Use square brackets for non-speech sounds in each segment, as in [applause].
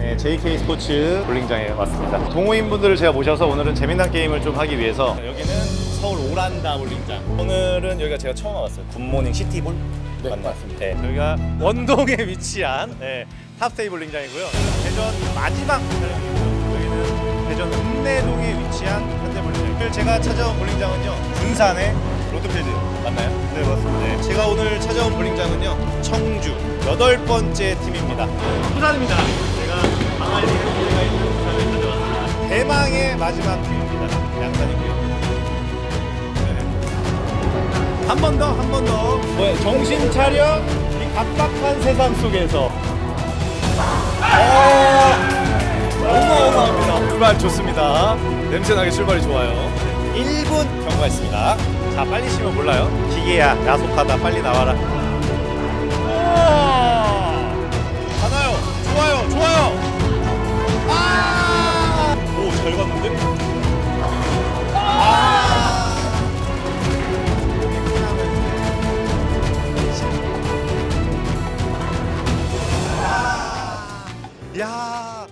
예, JK 스포츠 볼링장에 왔습니다. 동호인 분들을 제가 모셔서 오늘은 재미난 게임을 좀 하기 위해서 여기는 서울 오란다 볼링장. 오늘은 여기가 제가 처음 와봤어요. 굿모닝 시티볼 네, 맞습니다. 네, 여기가 원동에 [laughs] 위치한 네, 탑스테이 볼링장이고요. 대전 마지막 볼링장이고요. 여기는 대전 읍내동에 위치한 현대 볼링장. 오늘 제가 찾아온 볼링장은요 군산의 로드필드 맞나요? 네 맞습니다. 네, 제가 오늘 찾아온 볼링장은요 청주 여덟 번째 팀입니다. 부산입니다. 제가 방안리 해운대가 있는 부산을 찾아왔습니다. 대망의 마지막 팀입니다. 양산이고요. 네. 한번 더, 한 번 더. 뭐 정신 차려. 이 각박한 세상 속에서. 어마어마합니다. 출발 좋습니다. 냄새나게 출발이 좋아요. 1분 경과했습니다. 자, 빨리 쉬면 몰라요. 기계야, 야속하다. 빨리 나와라. 가나요? 좋아요, 좋아요. 아! 오, 잘 갔는데? 아! 야!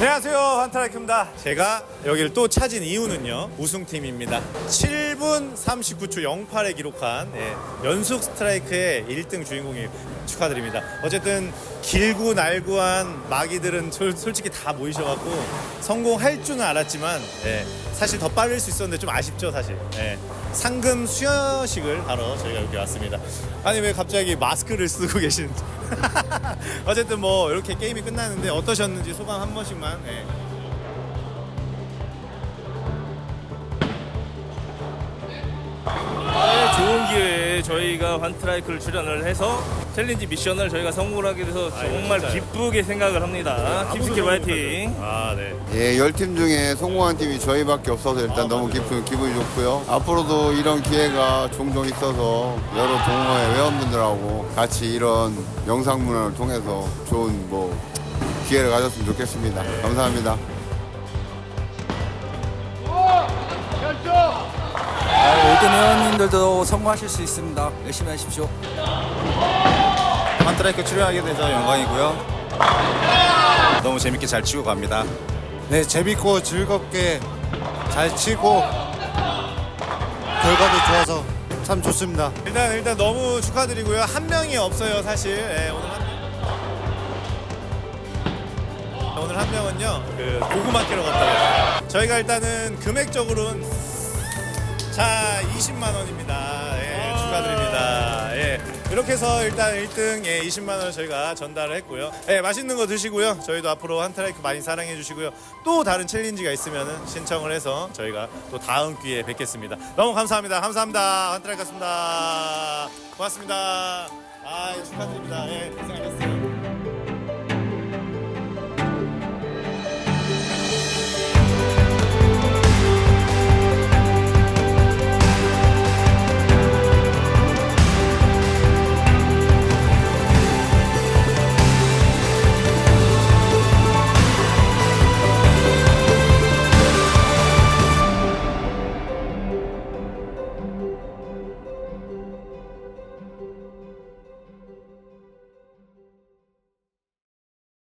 안녕하세요. 환타라이크입니다. 제가 여기를 또 찾은 이유는요. 우승팀입니다. 7분 39초 08에 기록한 예, 연속 스트라이크의 1등 주인공이 축하드립니다. 어쨌든 길고 날고한 마기들은 솔- 솔직히 다 모이셔갖고 성공할 줄은 알았지만 예, 사실 더 빠를 수 있었는데 좀 아쉽죠 사실. 예, 상금 수여식을 하러 저희가 여기 왔습니다. 아니 왜 갑자기 마스크를 쓰고 계시는지 [laughs] 어쨌든 뭐 이렇게 게임이 끝났는데 어떠셨는지 소감 한 번씩만 예. 네, 좋은 기회에 저희가 환트라이크를 출연을 해서 챌린지 미션을 저희가 성공하게 돼서 정말 진짜요? 기쁘게 생각을 합니다. 킵스킬 화이팅! 아 네. 예, 열팀 중에 성공한 팀이 저희밖에 없어서 일단 너무 기분, 기분이 좋고요. 앞으로도 이런 기회가 종종 있어서 여러 동호회 회원분들하고 같이 이런 영상 문화를 통해서 좋은 뭐 기회를 가졌으면 좋겠습니다. 감사합니다. 모든 회원님들도 성공하실 수 있습니다. 열심히 하십시오. 환트라이크 출연하게 돼서 영광이고요. 너무 재밌게 잘 치고 갑니다. 네, 재밌고 즐겁게 잘 치고 결과도 좋아서 참 좋습니다. 일단 일단 너무 축하드리고요. 한 명이 없어요 사실. 예, 오늘 한 명. 오늘 한 명은요 그 고구마 캐러 갔다 왔어요. 저희가 일단은 금액적으로는 자 20만 원입니다. 예. 예. 이렇게 해서 일단 1등 예, 20만 원을 저희가 전달을 했고요. 예, 맛있는 거 드시고요. 저희도 앞으로 한트라이크 많이 사랑해 주시고요. 또 다른 챌린지가 있으면 신청을 해서 저희가 또 다음 기회에 뵙겠습니다. 너무 감사합니다. 감사합니다. 한트라이크였습니다. 고맙습니다. 아, 축하드립니다. 예, 고생하셨어요.